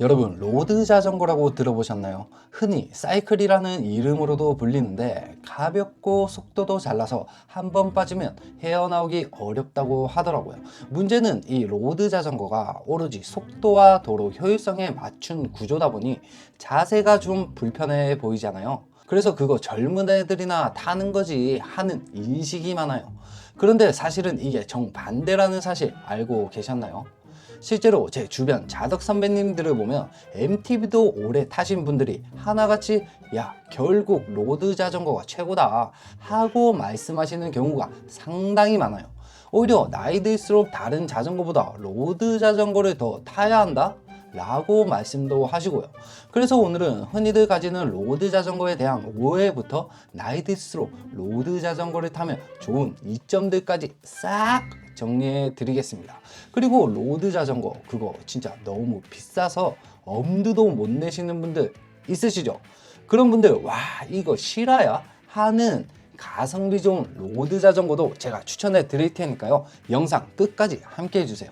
여러분 로드 자전거라고 들어보셨나요? 흔히 사이클이라는 이름으로도 불리는데 가볍고 속도도 잘 나서 한 번 빠지면 헤어나오기 어렵다고 하더라고요. 문제는 이 로드 자전거가 오로지 속도와 도로 효율성에 맞춘 구조다 보니 자세가 좀 불편해 보이잖아요. 그래서 그거 젊은 애들이나 타는 거지 하는 인식이 많아요. 그런데 사실은 이게 정반대라는 사실 알고 계셨나요? 실제로 제 주변 자덕 선배님들을 보면 MTB도 오래 타신 분들이 하나같이 야 결국 로드 자전거가 최고다 하고 말씀하시는 경우가 상당히 많아요. 오히려 나이 들수록 다른 자전거보다 로드 자전거를 더 타야 한다? 라고 말씀도 하시고요. 그래서 오늘은 흔히들 가지는 로드 자전거에 대한 오해부터 나이 들수록 로드 자전거를 타면 좋은 이점들까지 싹 정리해 드리겠습니다. 그리고 로드 자전거 그거 진짜 너무 비싸서 엄두도 못 내시는 분들 있으시죠? 그런 분들 와 이거 실화야 하는 가성비 좋은 로드 자전거도 제가 추천해 드릴 테니까요. 영상 끝까지 함께 해주세요.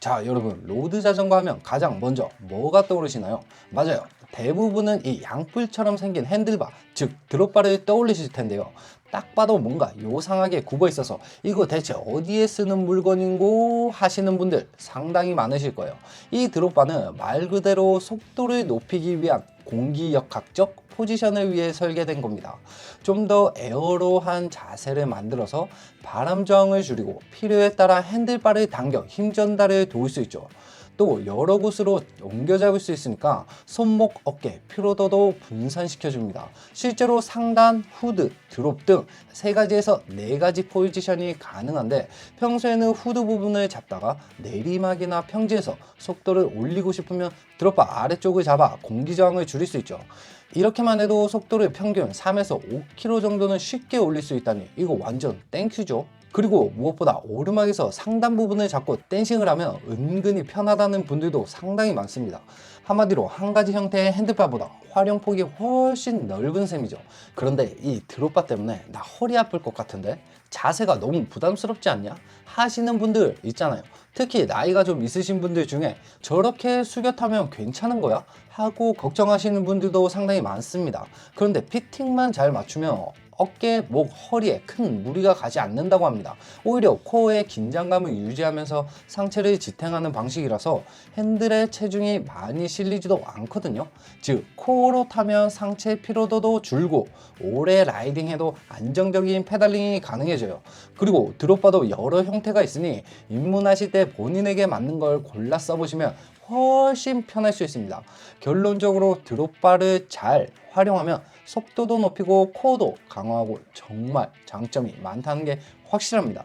자 여러분 로드 자전거 하면 가장 먼저 뭐가 떠오르시나요? 맞아요. 대부분은 이 양뿔처럼 생긴 핸들바 즉 드롭바를 떠올리실 텐데요. 딱 봐도 뭔가 요상하게 굽어 있어서 이거 대체 어디에 쓰는 물건인고 하시는 분들 상당히 많으실 거예요. 이 드롭바는 말 그대로 속도를 높이기 위한 공기역학적 포지션을 위해 설계된 겁니다. 좀 더 에어로한 자세를 만들어서 바람 저항을 줄이고 필요에 따라 핸들바를 당겨 힘 전달을 도울 수 있죠. 또 여러 곳으로 옮겨 잡을 수 있으니까 손목, 어깨, 피로도도 분산시켜 줍니다. 실제로 상단, 후드, 드롭 등 세 가지에서 네 가지 포지션이 가능한데 평소에는 후드 부분을 잡다가 내리막이나 평지에서 속도를 올리고 싶으면 드롭바 아래쪽을 잡아 공기 저항을 줄일 수 있죠. 이렇게만 해도 속도를 평균 3에서 5km 정도는 쉽게 올릴 수 있다니 이거 완전 땡큐죠. 그리고 무엇보다 오르막에서 상단 부분을 잡고 댄싱을 하면 은근히 편하다는 분들도 상당히 많습니다. 한마디로 한 가지 형태의 핸들바보다 활용폭이 훨씬 넓은 셈이죠. 그런데 이 드롭바 때문에 나 허리 아플 것 같은데 자세가 너무 부담스럽지 않냐? 하시는 분들 있잖아요. 특히 나이가 좀 있으신 분들 중에 저렇게 숙여 타면 괜찮은 거야? 하고 걱정하시는 분들도 상당히 많습니다. 그런데 피팅만 잘 맞추면 어깨, 목, 허리에 큰 무리가 가지 않는다고 합니다. 오히려 코어의 긴장감을 유지하면서 상체를 지탱하는 방식이라서 핸들에 체중이 많이 실리지도 않거든요. 즉, 코어로 타면 상체 피로도도 줄고 오래 라이딩해도 안정적인 페달링이 가능해져요. 그리고 드롭바도 여러 형태가 있으니 입문하실 때 본인에게 맞는 걸 골라 써보시면 훨씬 편할 수 있습니다. 결론적으로 드롭바를 잘 활용하면 속도도 높이고 코어도 강화하고 정말 장점이 많다는 게 확실합니다.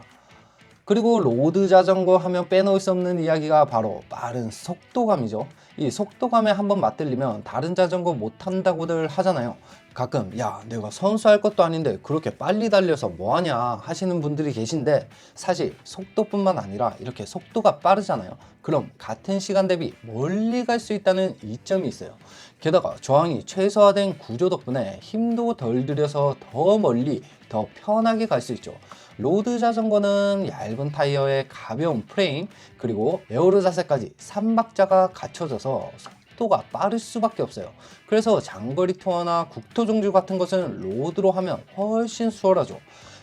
그리고 로드 자전거 하면 빼놓을 수 없는 이야기가 바로 빠른 속도감이죠. 이 속도감에 한번 맞들리면 다른 자전거 못 탄다고들 하잖아요. 가끔 야 내가 선수할 것도 아닌데 그렇게 빨리 달려서 뭐하냐 하시는 분들이 계신데 사실 속도뿐만 아니라 이렇게 속도가 빠르잖아요. 그럼 같은 시간 대비 멀리 갈 수 있다는 이점이 있어요. 게다가 저항이 최소화된 구조 덕분에 힘도 덜 들여서 더 멀리 더 편하게 갈 수 있죠. 로드 자전거는 얇은 타이어에 가벼운 프레임 그리고 에어로 자세까지 3박자가 갖춰져서 속도가 빠를 수밖에 없어요. 그래서 장거리 투어나 국토 종주 같은 것은 로드로 하면 훨씬 수월하죠.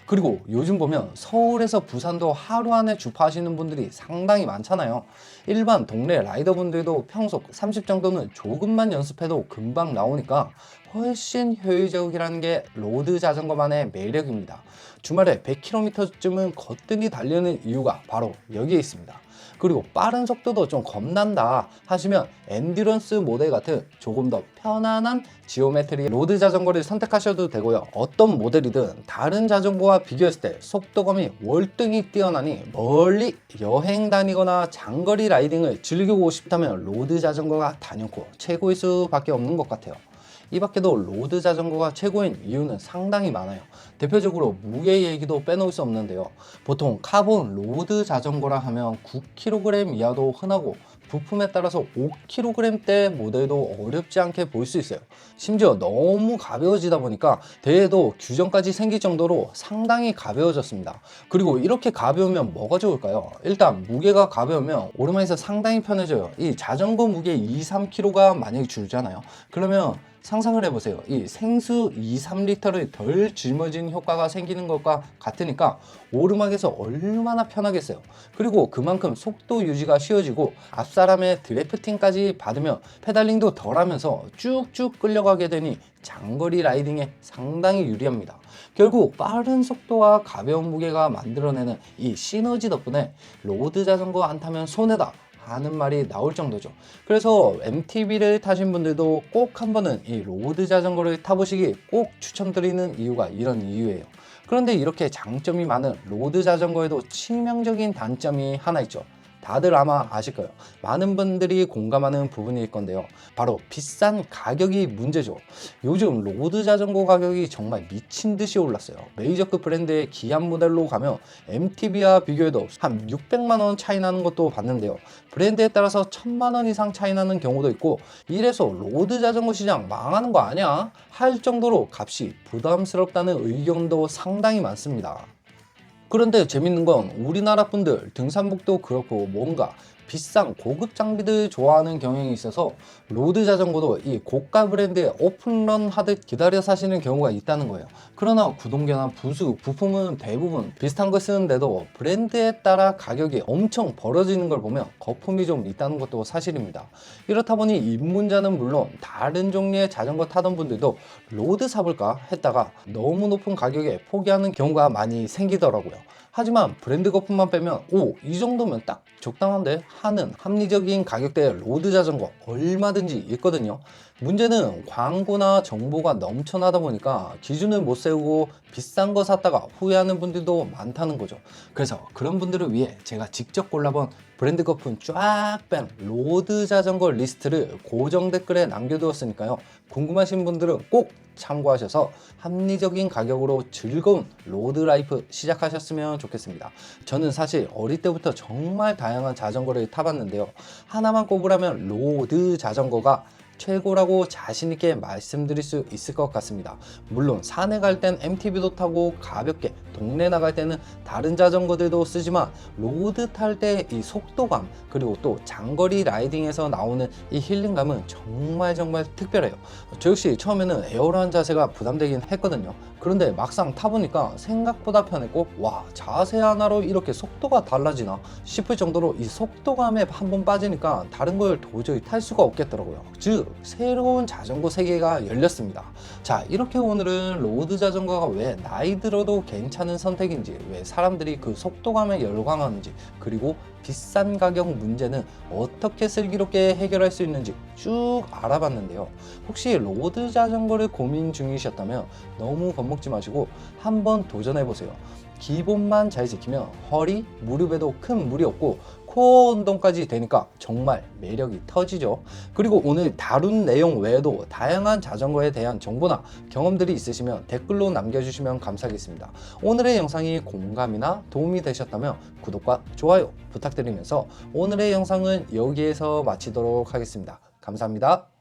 그리고 요즘 보면 서울에서 부산도 하루 안에 주파하시는 분들이 상당히 많잖아요. 일반 동네 라이더분들도 평속 30 정도는 조금만 연습해도 금방 나오니까 훨씬 효율적이라는 게 로드 자전거만의 매력입니다. 주말에 100km쯤은 거뜬히 달리는 이유가 바로 여기에 있습니다. 그리고 빠른 속도도 좀 겁난다 하시면 엔듀런스 모델 같은 조금 더 편안한 지오메트리 로드 자전거를 선택하셔도 되고요. 어떤 모델이든 다른 자전거와 비교했을 때 속도감이 월등히 뛰어나니 멀리 여행 다니거나 장거리 라이딩을 즐기고 싶다면 로드 자전거가 단연코 최고일 수밖에 없는 것 같아요. 이 밖에도 로드 자전거가 최고인 이유는 상당히 많아요. 대표적으로 무게 얘기도 빼놓을 수 없는데요. 보통 카본 로드 자전거라 하면 9kg 이하도 흔하고 부품에 따라서 5kg대 모델도 어렵지 않게 볼 수 있어요. 심지어 너무 가벼워지다 보니까 대에도 규정까지 생길 정도로 상당히 가벼워졌습니다. 그리고 이렇게 가벼우면 뭐가 좋을까요? 일단 무게가 가벼우면 오르막에서 상당히 편해져요. 이 자전거 무게 2, 3kg가 만약에 줄잖아요. 그러면 상상을 해보세요. 이 생수 2, 3리터를 덜 짊어진 효과가 생기는 것과 같으니까 오르막에서 얼마나 편하겠어요. 그리고 그만큼 속도 유지가 쉬워지고 앞사람의 드래프팅까지 받으면 페달링도 덜 하면서 쭉쭉 끌려가게 되니 장거리 라이딩에 상당히 유리합니다. 결국 빠른 속도와 가벼운 무게가 만들어내는 이 시너지 덕분에 로드 자전거 안 타면 손해다. 하는 말이 나올 정도죠. 그래서 MTB를 타신 분들도 꼭 한 번은 이 로드 자전거를 타보시기 꼭 추천드리는 이유가 이런 이유예요. 그런데 이렇게 장점이 많은 로드 자전거에도 치명적인 단점이 하나 있죠. 다들 아마 아실 거예요. 많은 분들이 공감하는 부분일 건데요. 바로 비싼 가격이 문제죠. 요즘 로드 자전거 가격이 정말 미친 듯이 올랐어요. 메이저급 브랜드의 기한 모델로 가면 MTB와 비교해도 한 600만 원 차이 나는 것도 봤는데요. 브랜드에 따라서 1000만 원 이상 차이 나는 경우도 있고 이래서 로드 자전거 시장 망하는 거 아니야? 할 정도로 값이 부담스럽다는 의견도 상당히 많습니다. 그런데 재밌는 건 우리나라 분들 등산복도 그렇고 뭔가 비싼 고급 장비들 좋아하는 경향이 있어서 로드 자전거도 이 고가 브랜드의 오픈런 하듯 기다려 사시는 경우가 있다는 거예요. 그러나 구동계나 부수, 부품은 대부분 비슷한 걸 쓰는데도 브랜드에 따라 가격이 엄청 벌어지는 걸 보면 거품이 좀 있다는 것도 사실입니다. 이렇다 보니 입문자는 물론 다른 종류의 자전거 타던 분들도 로드 사볼까 했다가 너무 높은 가격에 포기하는 경우가 많이 생기더라고요. 하지만 브랜드 거품만 빼면 오 이 정도면 딱 적당한데 하는 합리적인 가격대의 로드 자전거 얼마든지 있거든요. 문제는 광고나 정보가 넘쳐나다 보니까 기준을 못 세우고 비싼 거 샀다가 후회하는 분들도 많다는 거죠. 그래서 그런 분들을 위해 제가 직접 골라본 브랜드 거품 쫙 뺀 로드 자전거 리스트를 고정 댓글에 남겨두었으니까요. 궁금하신 분들은 꼭 참고하셔서 합리적인 가격으로 즐거운 로드 라이프 시작하셨으면 좋겠습니다. 저는 사실 어릴 때부터 정말 다양한 자전거를 타봤는데요. 하나만 꼽으라면 로드 자전거가 최고라고 자신있게 말씀드릴 수 있을 것 같습니다. 물론 산에 갈 땐 MTB도 타고 가볍게 동네 나갈 때는 다른 자전거들도 쓰지만 로드 탈 때 이 속도감 그리고 또 장거리 라이딩에서 나오는 이 힐링감은 정말 정말 특별해요. 저 역시 처음에는 에어로한 자세가 부담되긴 했거든요. 그런데 막상 타보니까 생각보다 편했고 와 자세 하나로 이렇게 속도가 달라지나 싶을 정도로 이 속도감에 한 번 빠지니까 다른 걸 도저히 탈 수가 없겠더라고요. 즉 새로운 자전거 세계가 열렸습니다. 자 이렇게 오늘은 로드 자전거가 왜 나이 들어도 괜찮은 선택인지 왜 사람들이 그 속도감에 열광하는지 그리고 비싼 가격 문제는 어떻게 슬기롭게 해결할 수 있는지 쭉 알아봤는데요. 혹시 로드 자전거를 고민 중이셨다면 너무 겁먹지 마시고 한번 도전해 보세요. 기본만 잘 지키면 허리, 무릎에도 큰 무리 없고 코어 운동까지 되니까 정말 매력이 터지죠. 그리고 오늘 다룬 내용 외에도 다양한 자전거에 대한 정보나 경험들이 있으시면 댓글로 남겨주시면 감사하겠습니다. 오늘의 영상이 공감이나 도움이 되셨다면 구독과 좋아요 부탁드리면서 오늘의 영상은 여기에서 마치도록 하겠습니다. 감사합니다.